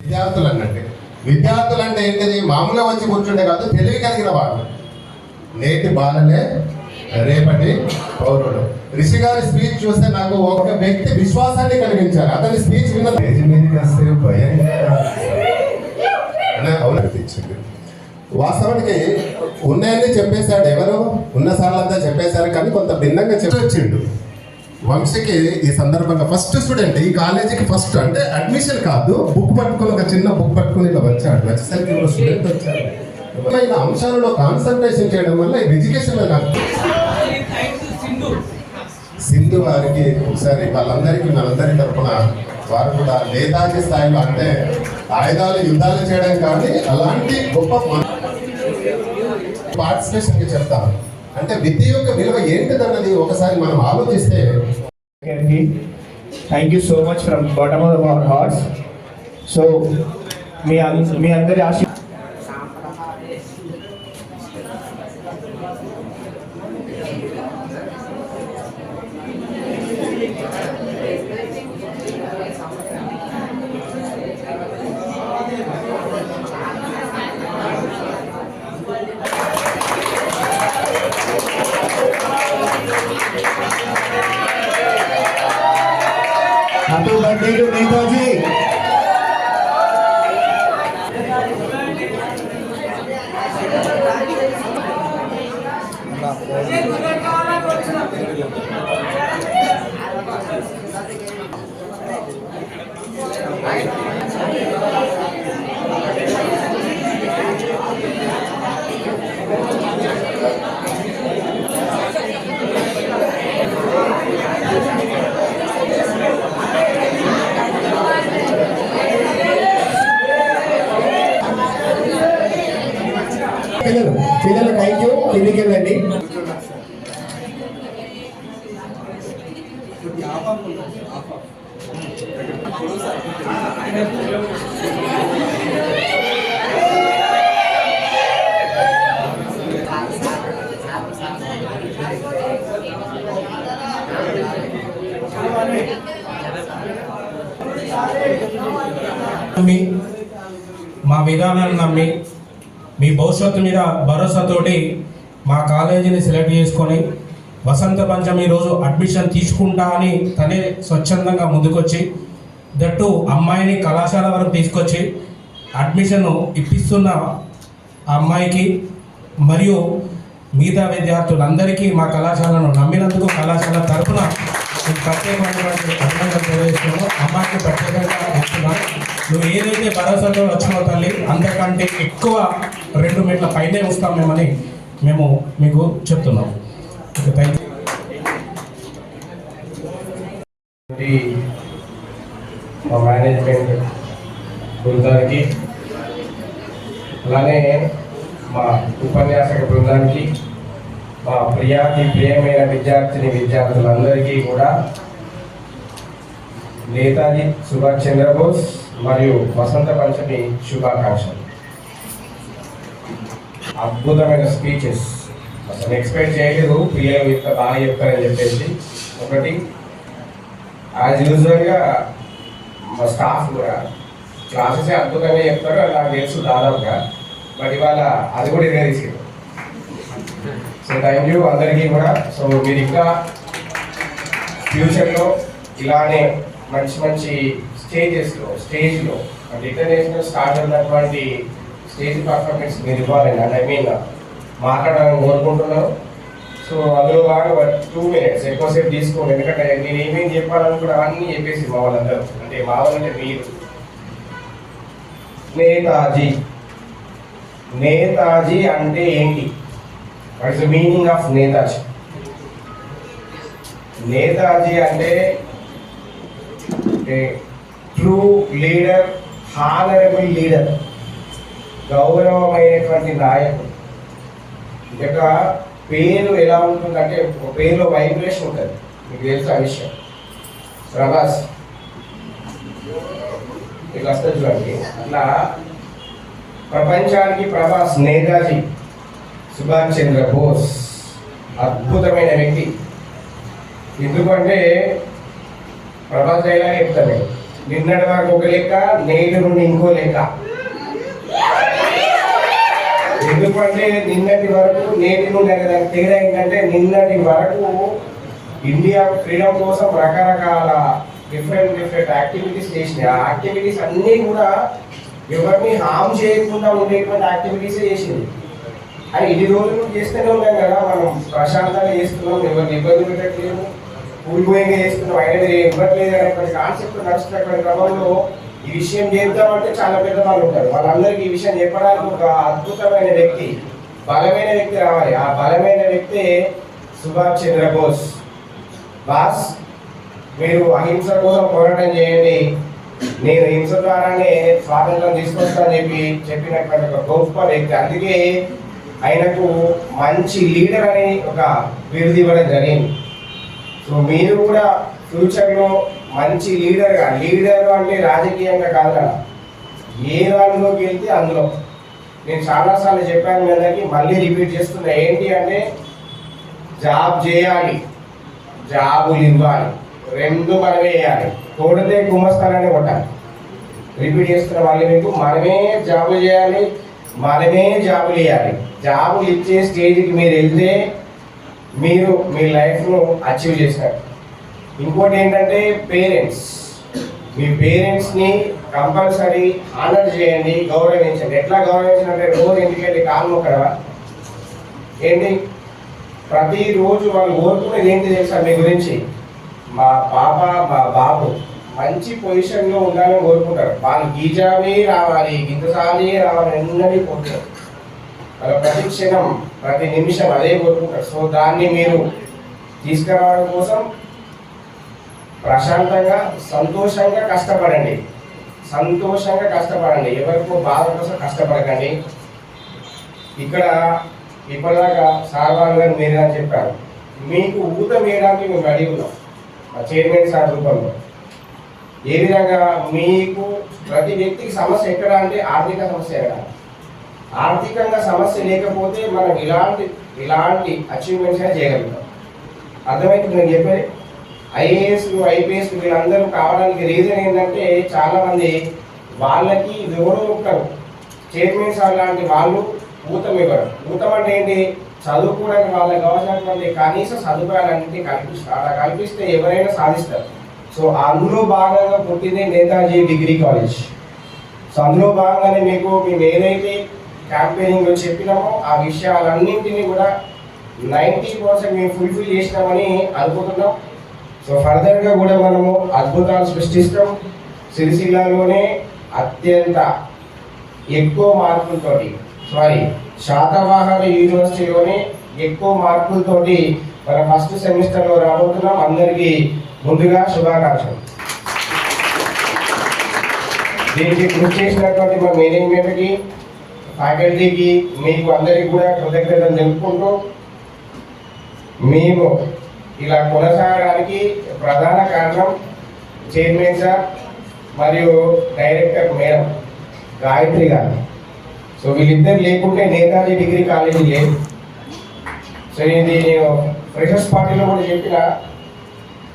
విద్యార్థులు అన్నట్టు. విద్యార్థులు అంటే ఏంటిది? మామూలుగా వచ్చి కూర్చుంటే కాదు తెలివి కలిగిన వాడు నేటి బాలలే రేపటి పౌరుడు రిషి గారి స్పీచ్ చూస్తే నాకు ఒక వ్యక్తి విశ్వాసాన్ని కలిగించారు. అతని స్పీచ్ విన్న స్టేజ్ మీదకి వస్తే భయంగా నాకు అవును. అనిపించింది వాస్తవానికి ఉన్నాయని చెప్పేశాడు ఎవరు? ఉన్న సార్లంతా చెప్పేశారు కానీ కొంత భిన్నంగా చెప్పొచ్చిండు వంశీకి ఈ సందర్భంగా ఫస్ట్ స్టూడెంట్ ఈ కాలేజీకి ఫస్ట్ అంటే అడ్మిషన్ కాదు బుక్ పట్టుకుని ఒక చిన్న బుక్ పట్టుకుని ఇలా వచ్చాడు. వచ్చేసరికి ఒక స్టూడెంట్ వచ్చాడు. ఇలా అంశాలలో కాన్సన్ట్రేషన్ చేయడం వల్ల ఎడ్యుకేషన్ నాకు సింధు వారికి ఒకసారి వాళ్ళందరికీ మనందరి తరపున వారు కూడా నేతాజీ స్థాయిలో అంటే ఆయుధాలు యుద్ధాలు చేయడం కానీ అలాంటి గొప్ప పార్టిసిపేషన్ చెప్తాను. అంటే విద్య యొక్క విలువ ఏంటిదన్నది ఒకసారి మనం ఆలోచిస్తే thank you so much from bottom of our hearts so మీ మీ అందరి ఆశ నమ్మి మా విధానాన్ని నమ్మి మీ భవిష్యత్తు మీద భరోసాతోటి మా కాలేజీని సెలెక్ట్ చేసుకొని వసంత పంచమి రోజు అడ్మిషన్ తీసుకుంటా అని తనే స్వచ్ఛందంగా ముందుకొచ్చి దట్టు అమ్మాయిని కళాశాల వరకు తీసుకొచ్చి అడ్మిషన్ ఇప్పిస్తున్న ఆ అమ్మాయికి మరియు మిగతా విద్యార్థులందరికీ మా కళాశాలను నమ్మినందుకు కళాశాల తరఫున మీకు ప్రత్యేకమైనటువంటి అభినందనలు తెలియజేస్తున్నాను అమ్మాయికి ప్రత్యేకంగా ఇస్తున్నాను. నువ్వు ఏదైతే భరోసాతో వచ్చినో తల్లి అంతకంటే ఎక్కువ రెండు మీటర్ల పైనే వస్తాం మేమని మేము మీకు చెప్తున్నాం. థ్యాంక్ యూ మా మేనేజ్మెంట్ బృందానికి అలానే మా ఉపన్యాసక బృందానికి మా ప్రియాతి ప్రియమైన విద్యార్థిని విద్యార్థులందరికీ కూడా నేతాజీ సుభాష్ చంద్రబోస్ మరియు వసంత పంచమి శుభాకాంక్షలు. అద్భుతమైన స్పీచెస్. అసలు ఎక్స్పెక్ట్ చేయలేదు పిల్లలు ఇంత బాగా చెప్తారని చెప్పేసి. ఒకటి యాజ్ యూజువల్గా మా స్టాఫ్ కూడా క్లాసెస్ అద్భుతంగా చెప్తారు అది నాకు తెలుసు దాదాపుగా. బట్ ఇవాళ అది కూడా ఇదే తీసుకెళ్ళి సో థ్యాంక్ యూ అందరికీ కూడా. సో మీరు ఇంకా ఫ్యూచర్లో ఇలానే మంచి మంచి స్టేజెస్లో స్టేజ్లో అంటే ఇంటర్నేషనల్ స్టార్ట్ ఉన్నటువంటి స్టేజ్ పర్ఫార్మెన్స్ మీరు ఇవ్వాలండి. అంటే ఐ మీన్ మాట్లాడాలని కోరుకుంటున్నాను. సో అందులో బాగా టూ మినిట్స్ ఎక్కువసేపు తీసుకోండి. ఎందుకంటే నేను ఏమేమి చెప్పాలని కూడా అన్నీ చెప్పేసి మా వాళ్ళందరూ. అంటే మా వాళ్ళంటే మీరు. నేతాజీ. నేతాజీ అంటే ఏంటి? What is the meaning of Netaji Netaji అంటే ట్రూ లీడర్ హానరబుల్ లీడర్ గౌరవమైనటువంటి నాయకుడు యొక్క పేరు ఎలా ఉంటుందంటే ఒక పేరులో వైబ్రేషన్ ఉంటుంది మీకు తెలుసు ఆ విషయం ప్రభాస్ ఇట్లా వస్తుంది చూడండి అట్లా ప్రపంచానికి ప్రభాస్ నేతాజీ సుభాష్ చంద్ర బోస్ అద్భుతమైన వ్యక్తి. ఎందుకంటే ప్రభాస్ డైలాగ్ చెప్తాను నిన్నటి వరకు ఒక లెక్క నేటి నుండి ఇంకో లెక్క. ఎందుకంటే నిన్నటి వరకు నేటి నుండి అనే దానికి తేడా ఏంటంటే నిన్నటి వరకు ఇండియా ఫ్రీడమ్ కోసం రకరకాల డిఫరెంట్ డిఫరెంట్ యాక్టివిటీస్ చేసినాయి ఆ యాక్టివిటీస్ అన్నీ కూడా ఎవరిని హామ్ చేయకుండా ఉండేటువంటి యాక్టివిటీస్ చేసింది. అది ఇన్ని రోజులు చేస్తూనే ఉన్నాం కదా మనం ప్రశాంతంగా చేస్తున్నాం ఎవరిని ఇబ్బంది పెట్టట్లేదు కూలిపోయింగా చేస్తున్నాం అయినా మీరు ఇవ్వట్లేదు అనేటువంటి కాన్సెప్ట్ నడుస్తున్నటువంటి క్రమంలో ఈ విషయం చేద్దామంటే చాలా పెద్ద వాళ్ళు ఉంటారు. వాళ్ళందరికీ ఈ విషయం చెప్పడానికి ఒక అద్భుతమైన వ్యక్తి బలమైన వ్యక్తి రావాలి. ఆ బలమైన వ్యక్తి సుభాష్ చంద్రబోస్. బాస్ మీరు అహింస కోసం పోరాటం చేయండి. నేను హింస ద్వారానే స్వాతంత్రం తీసుకొస్తానని చెప్పి చెప్పినటువంటి ఒక గొప్ప వ్యక్తి. అందుకే ఆయనకు మంచి లీడర్ అనే ఒక బిరుదు ఇవ్వడం జరిగింది. సో మీరు కూడా ఫ్యూచర్లో మంచి లీడర్గా లీడర్ అంటే రాజకీయంగా కాదు కదా. ఏ దానిలోకి వెళ్తే అందులో. నేను చాలాసార్లు చెప్పాను మీ మళ్ళీ రిపీట్ చేస్తున్నా. ఏంటి అంటే జాబ్ చేయాలి. జాబులు ఇవ్వాలి. రెండు మనమే వేయాలి కొడితే గుమ్మస్తానని కొట్టాలి. రిపీట్ చేస్తున్న మళ్ళీ మీకు. మనమే జాబులు చేయాలి. మనమే జాబులు ఇవ్వాలి జాబులు ఇచ్చే స్టేజ్కి మీరు వెళ్తే మీరు మీ లైఫ్ను అచీవ్ చేశారు ఇంకోటి ఏంటంటే పేరెంట్స్. మీ పేరెంట్స్ని కంపల్సరీ ఆనర్ చేయండి గౌరవించండి. ఎట్లా గౌరవించాలంటే రోజు ఇంటికి వెళ్ళి కాలు మొక్కడవా ఏంటి? ప్రతిరోజు వాళ్ళు కోరుకునేది ఏంటి తెలుసా మీ గురించి? మా పాప మా బాబు. మంచి పొజిషన్లో ఉండాలని కోరుకుంటారు. వాళ్ళు గీజావే రావాలి గింతసాలే రావాలి అన్నది కోరుకుంటారు. వాళ్ళ ప్రతి క్షణం ప్రతి నిమిషం అదే కోరుకుంటారు. సో దాన్ని మీరు తీసుకురావడం కోసం ప్రశాంతంగా సంతోషంగా కష్టపడండి. సంతోషంగా కష్టపడండి. ఎవరికో బాధ కోసం కష్టపడకండి. ఇక్కడ ఇప్పటిదాకా సార్ గారు మీరే అని చెప్పారు. మీకు ఊత వేయడానికి మేము రెడీ ఉన్నాం. మా చైర్మన్ సార్ రూపంలో. ఏ విధంగా మీకు ప్రతి వ్యక్తికి సమస్య ఎక్కడ అంటే ఆర్థిక సమస్య ఎక్కడ? ఆర్థికంగా సమస్య లేకపోతే మనం ఇలాంటి ఇలాంటి అచీవ్మెంట్స్ చేయగలుగుతాం. అర్థమైంది నేను చెప్పేది? ఐఏఎస్ ఐపీఎస్ వీళ్ళందరూ కావడానికి రీజన్ ఏంటంటే చాలామంది వాళ్ళకి ఎవరో ఒకరు చైర్మన్ సార్ లాంటి వాళ్ళు ఊతం ఇవ్వడం ఊతం అంటే ఏంటి? చదువుకోవడానికి వాళ్ళకి కావాల్సినటువంటి కనీస సదుపాయాలన్నింటినీ కల్పిస్తారు అలా కల్పిస్తే ఎవరైనా సాధిస్తారు. సో అందులో భాగంగా పుట్టింది నేతాజీ డిగ్రీ కాలేజ్. సో అందులో భాగంగానే మీకు మేము ఏదైతే క్యాంపెయినింగ్లో చెప్పినామో ఆ విషయాలన్నింటినీ కూడా నైంటీ పర్సెంట్ మేము ఫుల్ఫిల్ చేసినామని అనుకుంటున్నాం. సో ఫర్దర్గా కూడా మనము అద్భుతాలు సృష్టిస్తాం. సిరిసిల్లాలోనే అత్యంత ఎక్కువ మార్కులతోటి సారీ శాతవాహన యూనివర్సిటీలోనే ఎక్కువ మార్కులతోటి మన ఫస్ట్ సెమిస్టర్లో రాబోతున్నాం. అందరికీ ముందుగా శుభాకాంక్షలు. దీనికి కృషి చేసినటువంటి మా మేనేజ్మెంట్కి ఫ్యాకల్టీకి మీకు అందరికీ కూడా కృతజ్ఞతలు తెలుపుకుంటూ మేము ఇలా కొనసాగడానికి ప్రధాన కారణం చైర్మన్ సార్ మరియు డైరెక్టర్ మేడం గాయత్రి గారు. సో వీళ్ళిద్దరు లేకుంటే నేతాజీ డిగ్రీ కాలేజీ లేదు. సో ఇది నేను ఫ్రెషర్స్ పార్టీలో కూడా చెప్పిన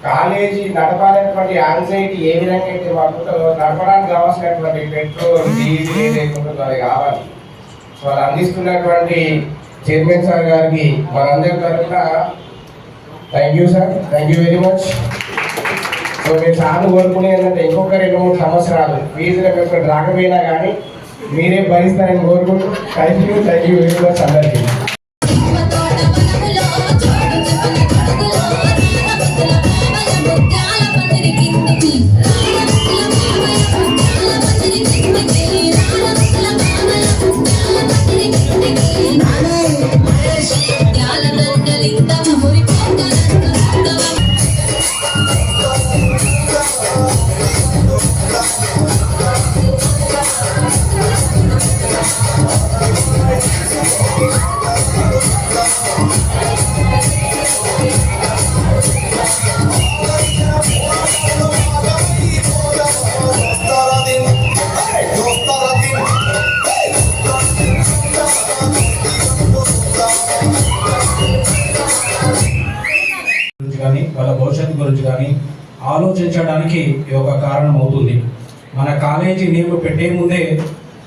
కాలేజీ నడపాలనేటువంటి యాంగ్జైటీ ఏ విధంగా అయితే పడుతుందో నడపడానికి కావాల్సినటువంటి పెట్రోల్ డీజిల్ ఏదైతే ఉంటుందో అది కావాలి. సో వాళ్ళు అందిస్తున్నటువంటి చైర్మన్ సార్ గారికి మనందరి తరఫున thank you sir thank you very much so మీరు సార్లు కోరుకునే ఏంటంటే ఇంకొక రెండు మూడు సంవత్సరాలు ఫీజుల పేపర్ రాకపోయినా కానీ మీరే భరిస్తారని కోరుకుంటూ thank you thank you very much అందరికీ. భవిష్యత్తు గురించి కానీ ఆలోచించడానికి ఇది ఒక కారణం అవుతుంది. మన కాలేజీ నేమ్ పెట్టే ముందే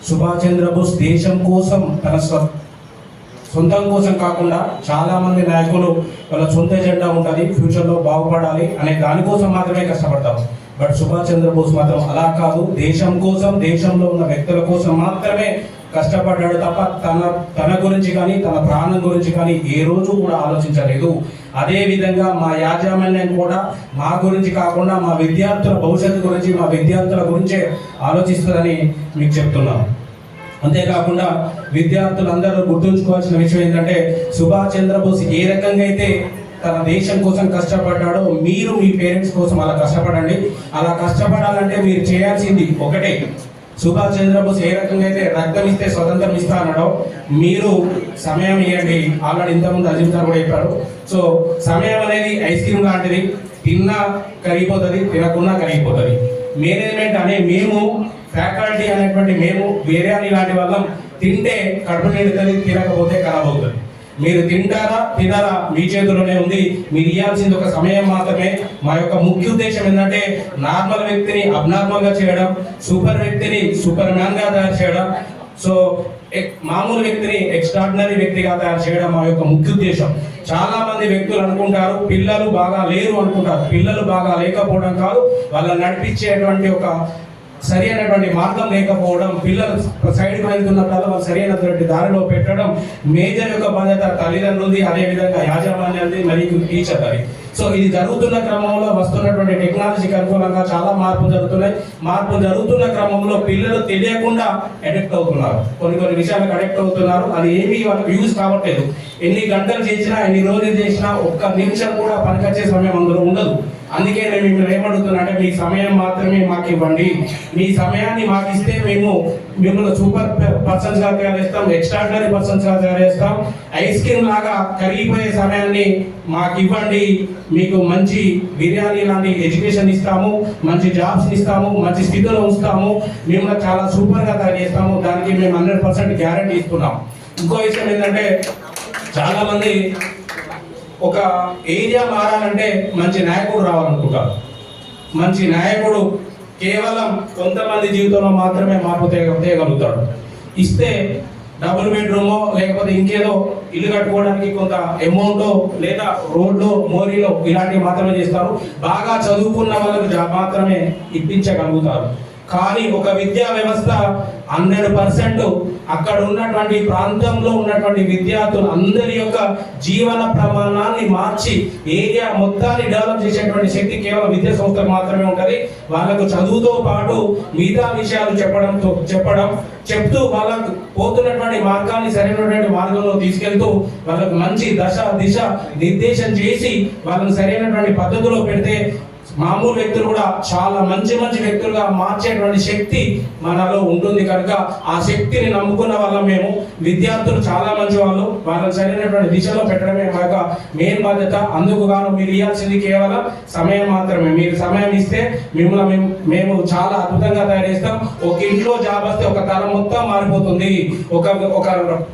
సుభాష్ చంద్రబోస్ దేశం కోసం తన స్వ సొంతం కోసం కాకుండా చాలామంది నాయకులు వాళ్ళ సొంత ఎజెండా ఉంటుంది ఫ్యూచర్లో బాగుపడాలి అనే దానికోసం మాత్రమే కష్టపడతారు బట్ సుభాష్ చంద్రబోస్ మాత్రం అలా కాదు. దేశం కోసం దేశంలో ఉన్న వ్యక్తుల కోసం మాత్రమే కష్టపడ్డాడు తప్ప తన తన గురించి కానీ తన ప్రాణం గురించి కానీ ఏ రోజు కూడా ఆలోచించలేదు. అదేవిధంగా మా యాజమాన్యం కూడా మా గురించి కాకుండా మా విద్యార్థుల భవిష్యత్తు గురించి మా విద్యార్థుల గురించే ఆలోచిస్తుందని మీకు చెప్తున్నాను అంతేకాకుండా విద్యార్థులందరూ గుర్తుంచుకోవాల్సిన విషయం ఏంటంటే సుభాష్ చంద్రబోస్ ఏ రకంగా అయితే తన దేశం కోసం కష్టపడ్డాడో మీరు మీ పేరెంట్స్ కోసం అలా కష్టపడండి. అలా కష్టపడాలంటే మీరు చేయాల్సింది ఒకటే. సుభాష్ చంద్రబోస్ ఏ రకంగా అయితే రక్తం ఇస్తే స్వతంత్రం ఇస్తా అన్నాడో మీరు సమయం ఇవ్వండి ఆల్రెడీ ఇంతకుముందు అజిత్ గారు కూడా చెప్పారు. సో సమయం అనేది ఐస్ క్రీమ్ లాంటిది. తిన్నా కరిగిపోతుంది తినకున్నా కరిగిపోతుంది. మేనేజ్మెంట్ అనే మేము ఫ్యాకల్టీ అనేటువంటి మేము బిర్యానీ లాంటి వాళ్ళం తింటే కడుపు నిండుతుంది తినకపోతే ఖరాబ్ అవుతుంది. మీరు తింటారా తినరా మీ చేతిలోనే ఉంది. మీరు ఇవ్వాల్సింది ఒక సమయం మాత్రమే. మా యొక్క ముఖ్య ఉద్దేశం ఏంటంటే నార్మల్ వ్యక్తిని అబ్నార్మల్గా చేయడం సూపర్ వ్యక్తిని సూపర్ మ్యాన్గా తయారు చేయడం. సో ఎక్- మామూలు వ్యక్తిని ఎక్స్ట్రాడినరీ వ్యక్తిగా తయారు చేయడం మా యొక్క ముఖ్య ఉద్దేశం. చాలా మంది వ్యక్తులు అనుకుంటారు పిల్లలు బాగా లేరు అనుకుంటారు. పిల్లలు బాగా లేకపోవడం కాదు వాళ్ళని నడిపించేటువంటి ఒక సరి అయినటువంటి మార్గం లేకపోవడం పిల్లలు సైడ్కి వెళ్తున్నప్పుడు వాళ్ళు సరి అయినటువంటి దారిలో పెట్టడం మేజర్ యొక్క బాధ్యత తల్లిదండ్రులది అదేవిధంగా యాజమాన్యాన్ని మరియు టీచర్ అది సో ఇది జరుగుతున్న క్రమంలో వస్తున్నటువంటి టెక్నాలజీకి అనుకూలంగా చాలా మార్పులు జరుగుతున్నాయి. మార్పు జరుగుతున్న క్రమంలో పిల్లలు తెలియకుండా అడిక్ట్ అవుతున్నారు. కొన్ని కొన్ని విషయాలకు అడిక్ట్ అవుతున్నారు. అది ఏమీ వాళ్ళకి యూజ్ కావట్లేదు. ఎన్ని గంటలు చేసినా ఎన్ని రోజులు చేసినా ఒక్క నిమిషం కూడా పనికొచ్చే సమయం అందులో ఉండదు. అందుకే నేను మిమ్మల్ని ఏమడుగుతున్నా మీ సమయం మాత్రమే మాకు ఇవ్వండి. మీ సమయాన్ని మాకు ఇస్తే మేము మిమ్మల్ని సూపర్ పర్సన్స్గా తయారు చేస్తాం ఎక్స్ట్రాడినరీ పర్సన్స్గా తయారు చేస్తాం ఐస్ క్రీమ్ లాగా కరిగిపోయే సమయాన్ని మాకు ఇవ్వండి. మీకు మంచి బిర్యానీ లాంటి ఎడ్యుకేషన్ ఇస్తాము మంచి జాబ్స్ ఇస్తాము మంచి స్థితిలో ఉంచుతాము. మిమ్మల్ని చాలా సూపర్గా తయారు చేస్తాము. దానికి మేము హండ్రెడ్ పర్సెంట్ గ్యారంటీ ఇస్తున్నాం. ఇంకో విషయం ఏంటంటే చాలా మంది ఒక ఏరియా మారాలంటే మంచి నాయకుడు రావాలనుకుంటారు. మంచి నాయకుడు కేవలం కొంతమంది జీవితంలో మాత్రమే మార్పు తేగ ఇస్తే డబుల్ బెడ్రూమో లేకపోతే ఇంకేదో ఇల్లు కట్టుకోవడానికి కొంత అమౌంట్ లేదా రోడ్లు మోరీలో ఇలాంటివి మాత్రమే చేస్తారు. బాగా చదువుకున్న వాళ్ళకు మాత్రమే ఇప్పించగలుగుతారు. కానీ ఒక విద్యా వ్యవస్థ హండ్రెడ్ పర్సెంట్ అక్కడ ఉన్నటువంటి ప్రాంతంలో ఉన్నటువంటి విద్యార్థులు అందరి యొక్క జీవన ప్రమాణాన్ని మార్చి ఏరియా మొత్తాన్ని డెవలప్ చేసేటువంటి శక్తి కేవలం విద్యా సంస్థ మాత్రమే ఉంటుంది. వాళ్ళకు చదువుతో పాటు మిగతా విషయాలు చెప్పడంతో చెప్పడం చెప్తూ వాళ్ళకు పోతున్నటువంటి మార్గాన్ని సరైనటువంటి మార్గంలో తీసుకెళ్తూ వాళ్ళకు మంచి దశ దిశ నిర్దేశం చేసి వాళ్ళని సరైనటువంటి పద్ధతిలో పెడితే మామూలు వ్యక్తులు కూడా చాలా మంచి మంచి వ్యక్తులుగా మార్చేటువంటి శక్తి మనలో ఉంటుంది కనుక ఆ శక్తిని నమ్ముకున్న వల్ల మేము. విద్యార్థులు చాలా మంచి వాళ్ళు. వాళ్ళని సరైనటువంటి దిశలో పెట్టడమే మా యొక్క మెయిన్ బాధ్యత. అందుకు గాను మీరు ఇవ్వాల్సింది కేవలం సమయం మాత్రమే. మీరు సమయం ఇస్తే మిమ్మల్ని మేము మేము చాలా అద్భుతంగా తయారు చేస్తాం. ఒక ఇంట్లో జాబ్ వస్తే ఒక తరం మొత్తం మారిపోతుంది. ఒక ఒక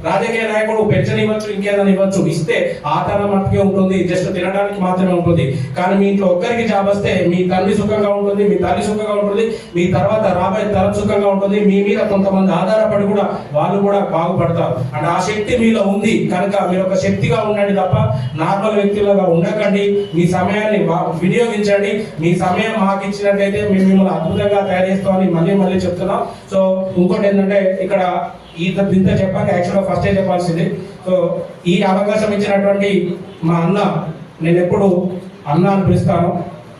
రాజకీయ నాయకుడు పెన్షన్ ఇవ్వచ్చు ఇంకేదైనా ఇవ్వచ్చు ఇస్తే ఆ తరం మట్టుకే ఉంటుంది. జస్ట్ తినడానికి మాత్రమే ఉంటుంది. కానీ మీ ఇంట్లో ఒక్కరికి జాబ్ వస్తే మీ తండ్రి సుఖంగా ఉంటుంది మీ తల్లి సుఖంగా ఉంటుంది మీ తర్వాత రాబోయే తరం సుఖంగా ఉంటుంది మీ మీద కొంతమంది ఆధారపడి కూడా వాళ్ళు కూడా బాగుపడతారు. అంటే ఆ శక్తి మీలో ఉంది కనుక మీరు ఒక శక్తిగా ఉండండి తప్ప నార్మల్ వ్యక్తులుగా ఉండకండి. మీ సమయాన్ని వినియోగించండి. మీ సమయం మాకు ఇచ్చినట్లయితే మేము మిమ్మల్ని అద్భుతంగా తయారు చేస్తామని మళ్ళీ మళ్ళీ చెప్తున్నాం. సో ఇంకోటి ఏంటంటే ఇక్కడ ఈ ఇంత చెప్పాక యాక్చువల్గా ఫస్టే చెప్పాల్సింది. సో ఈ అవకాశం ఇచ్చినటువంటి మా అన్న నేను ఎప్పుడు అన్న అని పిలుస్తాను.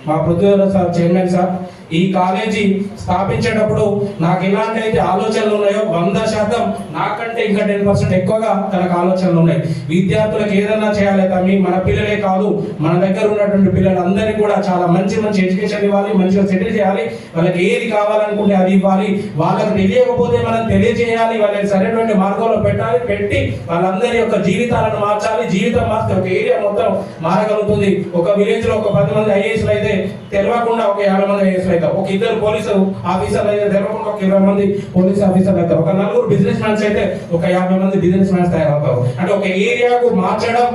మా పృథ్వీరాజ్ సార్ చైర్మన్ సార్. ఈ కాలేజీ స్థాపించేటప్పుడు నాకు ఎలాంటి అయితే ఆలోచనలు ఉన్నాయో వంద శాతం నాకంటే ఇంకా టెన్ పర్సెంట్ ఎక్కువగా తనకు ఆలోచనలు ఉన్నాయి. విద్యార్థులకు ఏదైనా చేయాలి తమ్మి మన పిల్లలే కాదు మన దగ్గర ఉన్నటువంటి పిల్లలందరినీ కూడా చాలా మంచి మంచి ఎడ్యుకేషన్ ఇవ్వాలి మంచిగా సెటిల్ చేయాలి వాళ్ళకి ఏది కావాలనుకుంటే అది ఇవ్వాలి వాళ్ళకి తెలియకపోతే మనం తెలియజేయాలి వాళ్ళకి సరైనటువంటి మార్గంలో పెట్టాలి పెట్టి వాళ్ళందరి యొక్క జీవితాలను మార్చాలి జీవితం మార్చి ఒక ఏరియా మొత్తం మారగలుగుతుంది. ఒక విలేజ్లో ఒక పది మంది ఐఏఎస్లు అయితే తెలియకుండా ఒక యాభై మంది ఐఏఎస్లు అవుతారు ఒక ఇద్దరు పోలీసు ఆఫీసర్లు అయితే తెలియకుండా ఒక ఇరవై మంది పోలీస్ ఆఫీసర్లు అవుతారు ఒక నలుగురు బిజినెస్ మ్యాన్స్ అయితే ఒక యాభై మంది బిజినెస్ మ్యాన్స్ తయారవుతారు. అంటే ఒక ఏరియాకు మార్చడం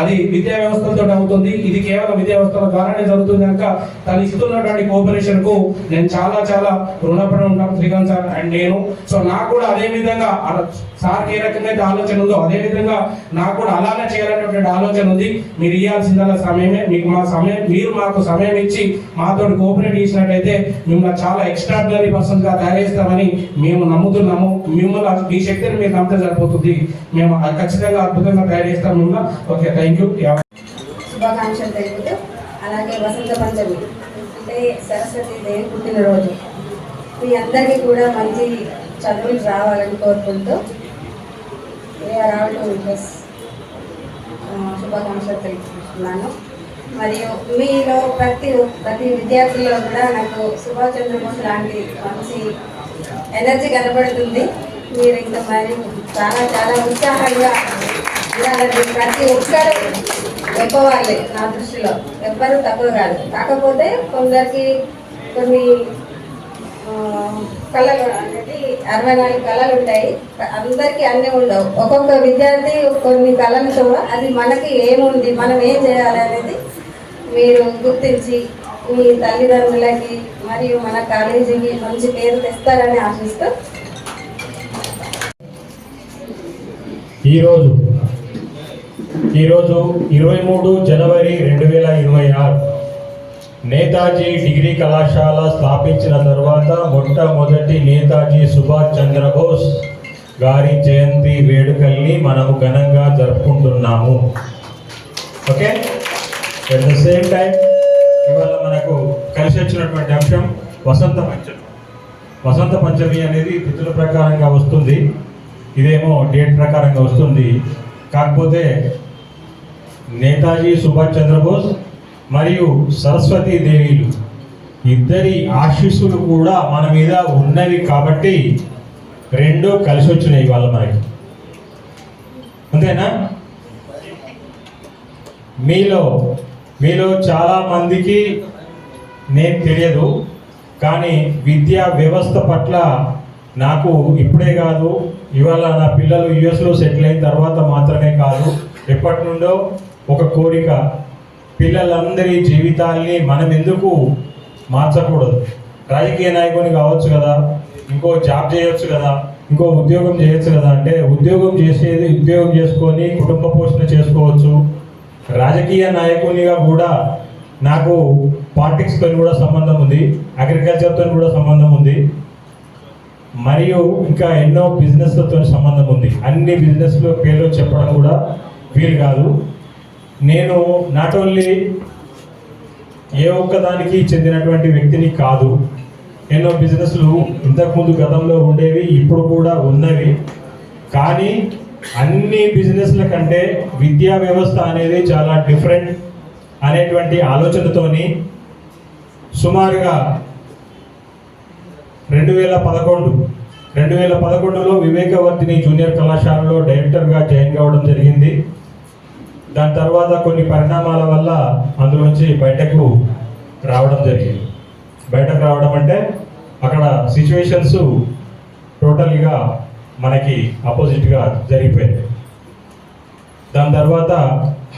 అది విద్యా వ్యవస్థలతో అవుతుంది. ఇది కేవలం విద్యా వ్యవస్థల ద్వారానే జరుగుతుంది కనుక తను ఇస్తున్నటువంటి కోఆపరేషన్కు నేను చాలా చాలా రుణపడి ఉంటాను శ్రీకాంత్ సార్. అండ్ నేను సో నాకు కూడా అదే విధంగా సార్ సార్కి ఏ రకంగా అయితే ఆలోచన ఉందో అదే విధంగా నాకు కూడా అలానే చేయాలనేటువంటి ఆలోచన ఉంది. మీరు ఇవ్వాల్సిందల్లా సమయమే మీకు మా సమయం మీరు మాకు సమయం ఇచ్చి మాతో కోఆపరేట్ చేసినట్టయితే మిమ్మల్ని చాలా ఎక్స్ట్రాడినరీ పర్సన్గా తయారు చేస్తామని మేము నమ్ముతున్నాము. మిమ్మల్ని మీ శక్తిని మీరు నమ్మితే సరిపోతుంది. మేము ఖచ్చితంగా అద్భుతంగా తయారు చేస్తాం మిమ్మల్ని ఓకే థ్యాంక్ యూ. శుభాకాంక్షలు తెలుపుతూ అలాగే వసంత పంచమి అంటే సరస్వతి దేవి పుట్టినరోజు. మీ అందరికీ కూడా మంచి చదువులు రావాలని కోరుకుంటూ రావడం ప్లస్ శుభాకాంక్షలు తెలుపుతున్నాను. మరియు మీలో ప్రతి ప్రతి విద్యార్థుల్లో కూడా నాకు సుభాష్ చంద్రబోస్ లాంటి మంచి ఎనర్జీ కనబడుతుంది. మీరు ఇంకా మరి చాలా చాలా ఉత్సాహంగా ప్రతి ఒక్కరు గొప్పవాళ్ళే నా దృష్టిలో. ఎవ్వరు తక్కువ కాదు. కాకపోతే కొందరికి కొన్ని కళలు అనేది అరవై నాలుగు కళలు ఉంటాయి. అందరికీ అన్నీ ఉండవు. ఒక్కొక్క విద్యార్థి కొన్ని కళలతో అది మనకి ఏముంది మనం ఏం చేయాలి అనేది మీరు గుర్తించి మీ తల్లిదండ్రులకి మరియు మన కాలేజీకి మంచి పేరు తెస్తారని ఆశిస్తూ. ఈరోజు ఈరోజు ఇరవై మూడు జనవరి రెండు వేల ఇరవై ఆరు. నేతాజీ డిగ్రీ కళాశాల స్థాపించిన తర్వాత మొట్టమొదటి నేతాజీ సుభాష్ చంద్రబోస్ గారి జయంతి వేడుకల్ని మనము ఘనంగా జరుపుకుంటున్నాము. Okay? At the same time ఇవాళ మనకు కలిసి వచ్చినటువంటి అంశం వసంత పంచమి. వసంత పంచమి అనేది తిథుల ప్రకారంగా వస్తుంది. ఇదేమో డేట్ ప్రకారంగా వస్తుంది. కాకపోతే నేతాజీ సుభాష్ చంద్రబోస్ మరియు సరస్వతీ దేవిలు. ఇద్దరి ఆశీస్సులు కూడా మన మీద ఉన్నవి కాబట్టి రెండు కలిసి వచ్చినాయి వాళ్ళ మనకి అంతేనా? మీలో మీలో చాలా మందికి నేను తెలియదు కానీ విద్యా వ్యవస్థ పట్ల నాకు ఇప్పుడే కాదు ఇవాళ నా పిల్లలు యుఎస్లో సెటిల్ అయిన తర్వాత మాత్రమే కాదు ఎప్పటి నుండో ఒక కోరిక. పిల్లలందరి జీవితాల్ని మనం ఎందుకు మార్చకూడదు? రాజకీయ నాయకుని కావచ్చు కదా ఇంకో జాబ్ చేయొచ్చు కదా ఇంకో ఉద్యోగం చేయొచ్చు కదా అంటే ఉద్యోగం చేసేది ఉద్యోగం చేసుకొని కుటుంబ పోషణ చేసుకోవచ్చు. రాజకీయ నాయకునిగా కూడా నాకు పాలిటిక్స్తో కూడా సంబంధం ఉంది అగ్రికల్చర్తో కూడా సంబంధం ఉంది. మరియు ఇంకా ఎన్నో బిజినెస్లతో సంబంధం ఉంది. అన్ని బిజినెస్లో పేర్లు చెప్పడం కూడా వీలు కాదు. నేను నాట్ ఓన్లీ ఏ ఒక్కదానికి చెందినటువంటి వ్యక్తిని కాదు ఎన్నో బిజినెస్లు ఇంతకుముందు గతంలో ఉండేవి ఇప్పుడు కూడా ఉన్నవి. కానీ అన్ని బిజినెస్ల కంటే విద్యా వ్యవస్థ అనేది చాలా డిఫరెంట్ అనేటువంటి ఆలోచనతోని సుమారుగా రెండు వేల పదకొండు రెండు వేల పదకొండులో వివేకవర్తిని జూనియర్ కళాశాలలో డైరెక్టర్గా జాయిన్ కావడం జరిగింది. దాని తర్వాత కొన్ని పరిణామాల వల్ల అందులోంచి బయటకు రావడం జరిగింది. బయటకు రావడం అంటే అక్కడ సిచ్యువేషన్స్ టోటల్గా మనకి అపోజిట్గా జరిగిపోయింది. దాని తర్వాత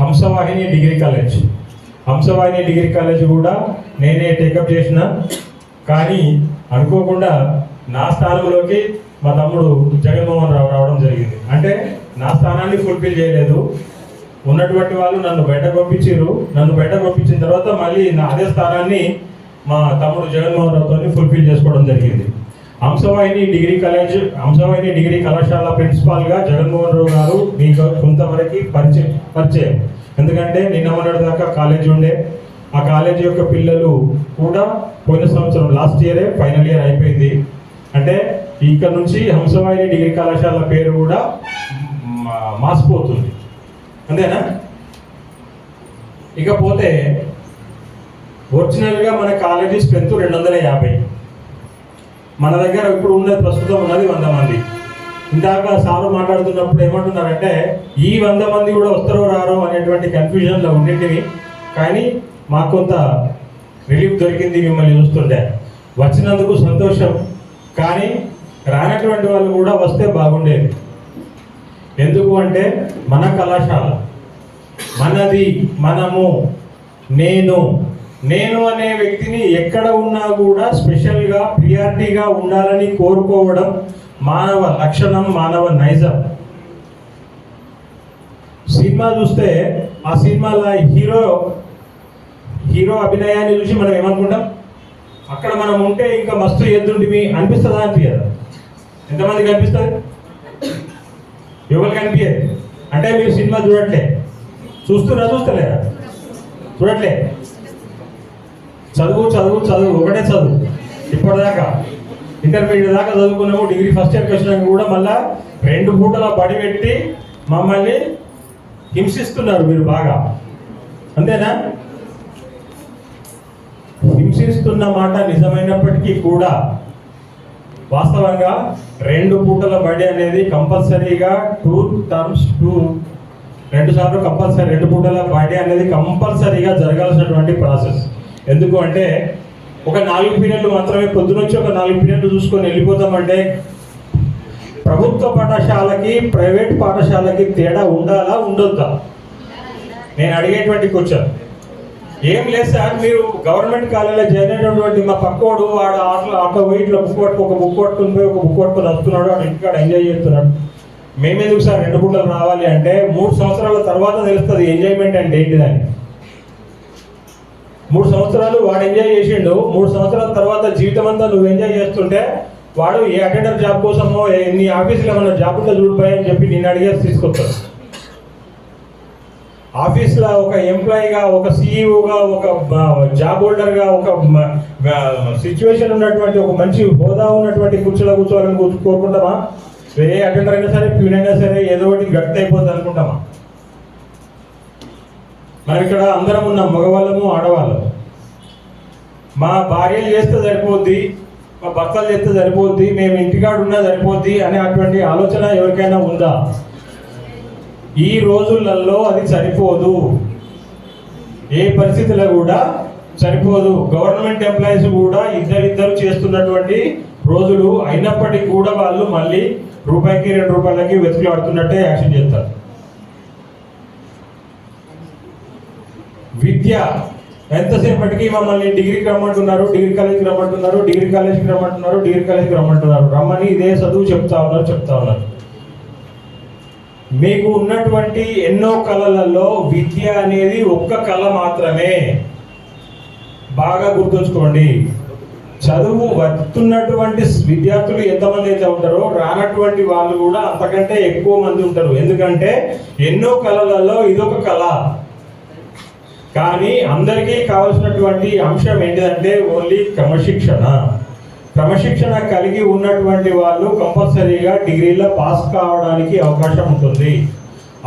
Hamsavahini degree college. Hamsavahini degree college కూడా నేనే టేకప్ చేసిన. కానీ అనుకోకుండా నా స్థానంలోకి మా తమ్ముడు జగన్మోహన్ రావు రావడం జరిగింది. అంటే నా స్థానాన్ని ఫుల్ఫిల్ చేయలేదు. ఉన్నటువంటి వాళ్ళు నన్ను బయట పంపించారు నన్ను బయట పంపించిన తర్వాత మళ్ళీ నా అదే స్థానాన్ని మా తమ్ముడు జగన్మోహన్ రావుతో ఫుల్ఫిల్ చేసుకోవడం జరిగింది. Hamsavahini degree college Hamsavahini degree కళాశాల ప్రిన్సిపాల్గా జగన్మోహన్ రావు గారు మీకు కొంతవరకు పరిచయం పరిచయం. ఎందుకంటే నిన్న మొన్నటి దాకా కాలేజ్ ఉండే. ఆ కాలేజీ యొక్క పిల్లలు కూడా పోయిన సంవత్సరం లాస్ట్ ఇయరే ఫైనల్ ఇయర్ అయిపోయింది. అంటే ఇక్కడ నుంచి హంసవాహిని డిగ్రీ కళాశాల పేరు కూడా మాసిపోతుంది. అంతేనా? ఇకపోతే ఒరిజినల్గా మన కాలేజీ స్ట్రెంత్ రెండు వందల యాభై. మన దగ్గర ఇప్పుడు ఉన్నది ప్రస్తుతం ఉన్నది వంద మంది. ఇందాక సారు మాట్లాడుతున్నప్పుడు ఏమంటున్నారంటే ఈ వంద మంది కూడా వస్తారో రారో అనేటువంటి కన్ఫ్యూజన్లో ఉండింటివి కానీ మాకు కొంత రిలీఫ్ దొరికింది మిమ్మల్ని చూస్తుంటే. వచ్చినందుకు సంతోషం. కానీ రానటువంటి వాళ్ళు కూడా వస్తే బాగుండేది. ఎందుకు అంటే మన కళాశాల మనది మనము నేను నేను అనే వ్యక్తిని ఎక్కడ ఉన్నా కూడా స్పెషల్గా ప్రియారిటీగా ఉండాలని కోరుకోవడం మానవ లక్షణం మానవ నైజం. సినిమా చూస్తే ఆ సినిమాలో హీరో హీరో అభినయాన్ని చూసి మనం ఏమనుకుంటాం? అక్కడ మనం ఉంటే ఇంకా మస్తు ఎద్దుంటివి అనిపిస్తుందా అనిపించదా ఎంతమందికి అనిపిస్తుంది? ఎవరు కనిపించదు అంటే మీరు సినిమా చూడట్లే. చూస్తున్నా చూస్తలేరా? చూడట్లే. చదువు చదువు చదువు. ఒకటే చదువు. ఇప్పటిదాకా. ఇంటర్మీడియట్ దాకా చదువుకున్నాము. డిగ్రీ ఫస్ట్ ఇయర్కి వచ్చినాక కూడా మళ్ళా రెండు పూటల బడి పెట్టి మమ్మల్ని హింసిస్తున్నారు మీరు బాగా. అంతేనా? హింసిస్తున్న మాట నిజమైనప్పటికీ కూడా వాస్తవంగా రెండు పూటల బడి అనేది కంపల్సరీగా టూ టర్మ్స్ టూ. రెండు సార్లు కంపల్సరీ రెండు పూటల బడి అనేది కంపల్సరీగా జరగాల్సినటువంటి ప్రాసెస్. ఎందుకు అంటే ఒక నాలుగు పీరియడ్లు మాత్రమే పొద్దునొచ్చి ఒక నాలుగు పీరియడ్లు చూసుకొని వెళ్ళిపోతామంటే ప్రభుత్వ పాఠశాలకి ప్రైవేట్ పాఠశాలకి తేడా ఉండాలా ఉండొద్దా? నేను అడిగేటువంటి క్వశ్చన్. ఏం లేదు సార్ మీరు గవర్నమెంట్ కాలేజీలో జాయిన్ అయినటువంటి మా పక్కోడు వాడు ఆటలో ఆటో పోయి ఇట్లా బుక్ పట్టుకు ఒక బుక్ పట్టుకుని పోయి ఒక బుక్ పట్టుకుని వస్తున్నాడు వాడు ఇంటికాడ ఎంజాయ్ చేస్తున్నాడు. మేమెందుకు సార్ రెండు గుంటలు రావాలి అంటే మూడు సంవత్సరాల తర్వాత తెలుస్తుంది ఎంజాయ్మెంట్ అంటే ఏంటిదని. మూడు సంవత్సరాలు వాడు ఎంజాయ్ చేసిండు మూడు సంవత్సరాల తర్వాత జీవితం అంతా నువ్వు ఎంజాయ్ చేస్తుంటే వాడు ఏ అటెండర్ జాబ్ కోసమో నీ ఆఫీస్లో ఏమైనా జాబ్ ఉంటే చూడిపోయి అని చెప్పి నిన్ను అడిగేసి తీసుకొస్తాడు. ఆఫీస్లో ఒక ఎంప్లాయీగా ఒక సీఈఓగా ఒక జాబ్ హోల్డర్గా ఒక సిచ్యువేషన్ ఉన్నటువంటి ఒక మంచి హోదా ఉన్నటువంటి కుర్చీలో కూర్చోవాలని కూ- కోరుకుంటామా? ఏ అటెండర్ అయినా సరే ప్యూన్ అయినా సరే ఏదో ఒకటి గట్టి అయిపోతుంది అనుకుంటామా? మనం ఇక్కడ అందరం ఉన్న మగవాళ్ళము ఆడవాళ్ళము. మా భార్యలు చేస్తే సరిపోద్ది మా భర్తలు చేస్తే సరిపోద్ది మేము ఇంటికాడ ఉన్నా సరిపోద్ది అనే అటువంటి ఆలోచన ఎవరికైనా ఉందా? ఈ రోజులలో అది సరిపోదు. ఏ పరిస్థితిలో కూడా సరిపోదు. గవర్నమెంట్ ఎంప్లాయీస్ కూడా ఇద్దరిద్దరు చేస్తున్నటువంటి రోజులు అయినప్పటికీ కూడా వాళ్ళు మళ్ళీ రూపాయికి రెండు రూపాయలకి వెతుకులాడుతున్నట్టే యాక్షన్ చేస్తారు. విద్య ఎంతసేపటికి మమ్మల్ని డిగ్రీకి రమ్మంటున్నారు డిగ్రీ కాలేజీకి రమ్మంటున్నారు డిగ్రీ కాలేజీకి రమ్మంటున్నారు డిగ్రీ కాలేజీకి రమ్మంటున్నారు. రమ్మని ఇదే చదువు చెప్తా ఉన్నారు చెప్తా ఉన్నారు. మీకు ఉన్నటువంటి ఎన్నో కళలలో విద్య అనేది ఒక్క కళ మాత్రమే. బాగా గుర్తుంచుకోండి. చదువు వస్తున్నటువంటి విద్యార్థులు ఎంతమంది అయితే ఉంటారో రానటువంటి వాళ్ళు కూడా అంతకంటే ఎక్కువ మంది ఉంటారు. ఎందుకంటే ఎన్నో కళలలో ఇదొక కళ. కానీ అందరికీ కావాల్సినటువంటి అంశం ఏంటిదంటే ఓన్లీ క్రమశిక్షణ. క్రమశిక్షణ కలిగి ఉన్నటువంటి వాళ్ళు కంపల్సరీగా డిగ్రీలో పాస్ కావడానికి అవకాశం ఉంటుంది.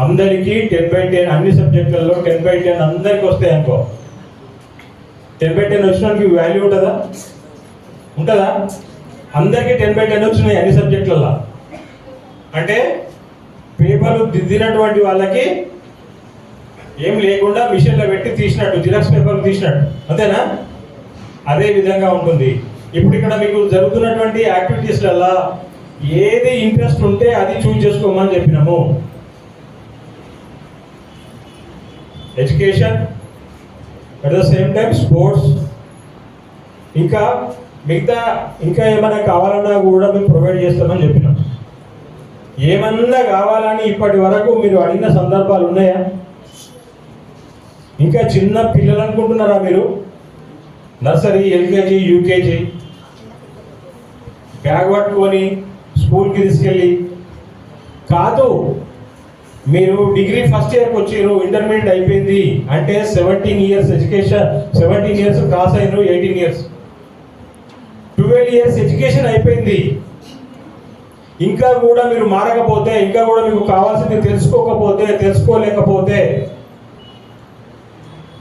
అందరికీ టెన్ బై టెన్ అన్ని సబ్జెక్టులలో టెన్ బై టెన్ అందరికి వస్తాయి అనుకో. టెన్ బై టెన్ వచ్చినానికి వాల్యూ ఉంటుందా? ఉంటుందా? అందరికీ టెన్ బై టెన్ వచ్చినాయి అన్ని సబ్జెక్టులలో అంటే పేపర్లు దిద్దినటువంటి వాళ్ళకి ఏం లేకుండా మిషన్లో పెట్టి తీసినట్టు జిరాక్స్ పేపర్ తీసినట్టు. అంతేనా? అదే విధంగా ఉంటుంది. ఇప్పుడు ఇక్కడ మీకు జరుగుతున్నటువంటి యాక్టివిటీస్లల్లా ఏది ఇంట్రెస్ట్ ఉంటే అది చూజ్ చేసుకోమని చెప్పినాము. Education at the same time sports ఇంకా మిగతా ఇంకా ఏమైనా కావాలన్నా కూడా మేము ప్రొవైడ్ చేస్తామని చెప్పినాం. ఏమన్నా కావాలని ఇప్పటి వరకు మీరు అడిగిన సందర్భాలు ఉన్నాయా? ఇంకా చిన్న పిల్లలు అనుకుంటున్నారా మీరు? నర్సరీ ఎల్కేజీ యూకేజీ బ్యాగ్ పట్టుకొని స్కూల్కి తీసుకెళ్ళి. కాదు మీరు డిగ్రీ ఫస్ట్ ఇయర్కి వచ్చారు ఇంటర్మీడియట్ అయిపోయింది అంటే seventeen years education seventeen years cross అయినారు eighteen years. Twelve years education అయిపోయింది. ఇంకా కూడా మీరు మారకపోతే ఇంకా కూడా మీకు కావాల్సింది తెలుసుకోకపోతే తెలుసుకోలేకపోతే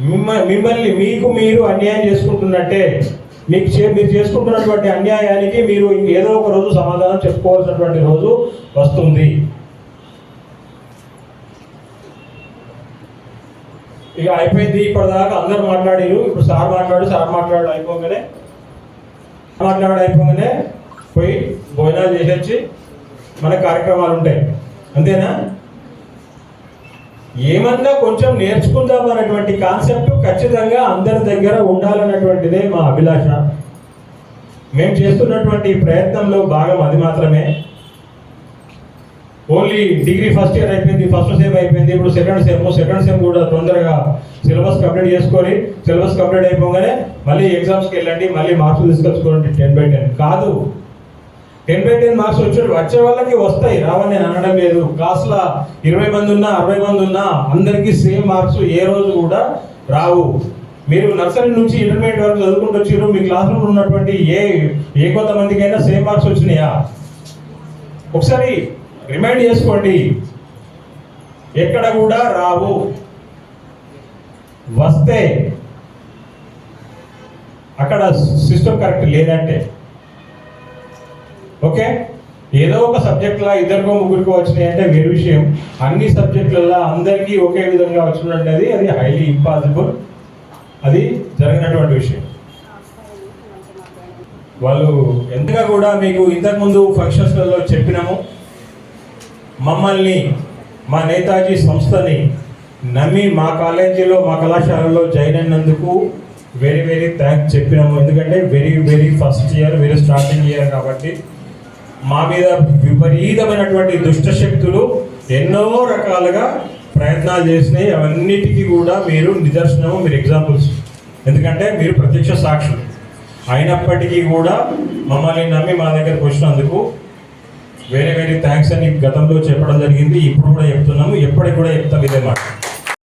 మిమ్మ- మిమ్మల్ని మీకు మీరు అన్యాయం చేసుకుంటున్నట్టే మీకు చే- మీరు చేసుకుంటున్నటువంటి అన్యాయానికి మీరు ఏదో ఒక రోజు సమాధానం చెప్పుకోవాల్సినటువంటి రోజు వస్తుంది. ఇక అయిపోయింది ఇప్పటిదాకా అందరు మాట్లాడారు. ఇప్పుడు సార్ మాట్లాడు సార్ మాట్లాడు అయిపోగానే మాట్లాడు అయిపోగానే పోయి భోజనాలు చేసేసి మన కార్యక్రమాలు ఉంటాయి. అంతేనా? ఏమన్నా కొంచెం నేర్చుకుందాం అనేటువంటి కాన్సెప్ట్ ఖచ్చితంగా అందరి దగ్గర ఉండాలన్నటువంటిదే మా అభిలాష. మేము చేస్తున్నటువంటి ప్రయత్నంలో భాగం అది మాత్రమే. ఓన్లీ డిగ్రీ ఫస్ట్ ఇయర్ అయిపోయింది ఫస్ట్ సెమ్ అయిపోయింది ఇప్పుడు సెకండ్ సెమ్ సెకండ్ సెమ్ కూడా తొందరగా సిలబస్ కంప్లీట్ చేసుకొని సిలబస్ కంప్లీట్ అయిపోగానే మళ్ళీ ఎగ్జామ్స్కి వెళ్ళండి మళ్ళీ మార్క్స్ తీసుకొచ్చుకోండి టెన్ బై టెన్ కాదు టెన్ బై టెన్ మార్క్స్ వచ్చాడు వచ్చే వాళ్ళకి వస్తాయి. రావని నేను అనడం లేదు. క్లాస్లో ఇరవై మంది ఉన్నా అరవై మంది ఉన్నా అందరికీ సేమ్ మార్క్స్ ఏ రోజు కూడా రావు. మీరు నర్సరీ నుంచి ఇంటర్మీడియట్ వరకు చదువుకుంటూ వచ్చారు మీ క్లాస్ రూమ్ ఉన్నటువంటి ఏ ఏ కొంతమందికైనా సేమ్ మార్క్స్ వచ్చినాయా? ఒకసారి రిమైండ్ చేసుకోండి. ఎక్కడ కూడా రావు. వస్తే అక్కడ సిస్టమ్ కరెక్ట్ లేదంటే ఓకే? ఏదో ఒక సబ్జెక్ట్లో ఇద్దరికో ముగ్గురికో వచ్చినాయి అంటే వేరు విషయం. అన్ని సబ్జెక్టులలో అందరికీ ఒకే విధంగా వచ్చినటువంటిది అది హైలీ ఇంపాసిబుల్ అది జరిగినటువంటి విషయం. వాళ్ళు ఎంతగా కూడా మీకు ఇంతకుముందు ఫంక్షన్స్లలో చెప్పినాము. మమ్మల్ని మా నేతాజీ సంస్థని నమ్మి మా కాలేజీలో మా కళాశాలలో జాయిన్ అయినందుకు వెరీ వెరీ థ్యాంక్స్ చెప్పినాము. ఎందుకంటే very very first year very starting year కాబట్టి మా మీద విపరీతమైనటువంటి దుష్ట శక్తులు ఎన్నో రకాలుగా ప్రయత్నాలు చేసినాయి. అవన్నిటికీ కూడా మీరు నిదర్శనము మీరు ఎగ్జాంపుల్స్ ఎందుకంటే మీరు ప్రత్యక్ష సాక్షులు. అయినప్పటికీ కూడా మమ్మల్ని నమ్మి మా దగ్గరకు వచ్చినందుకు వేరే వేరే థ్యాంక్స్ అని గతంలో చెప్పడం జరిగింది. ఇప్పుడు కూడా చెప్తున్నాము. ఎప్పటికి కూడా చెప్తాం ఇదే మాట.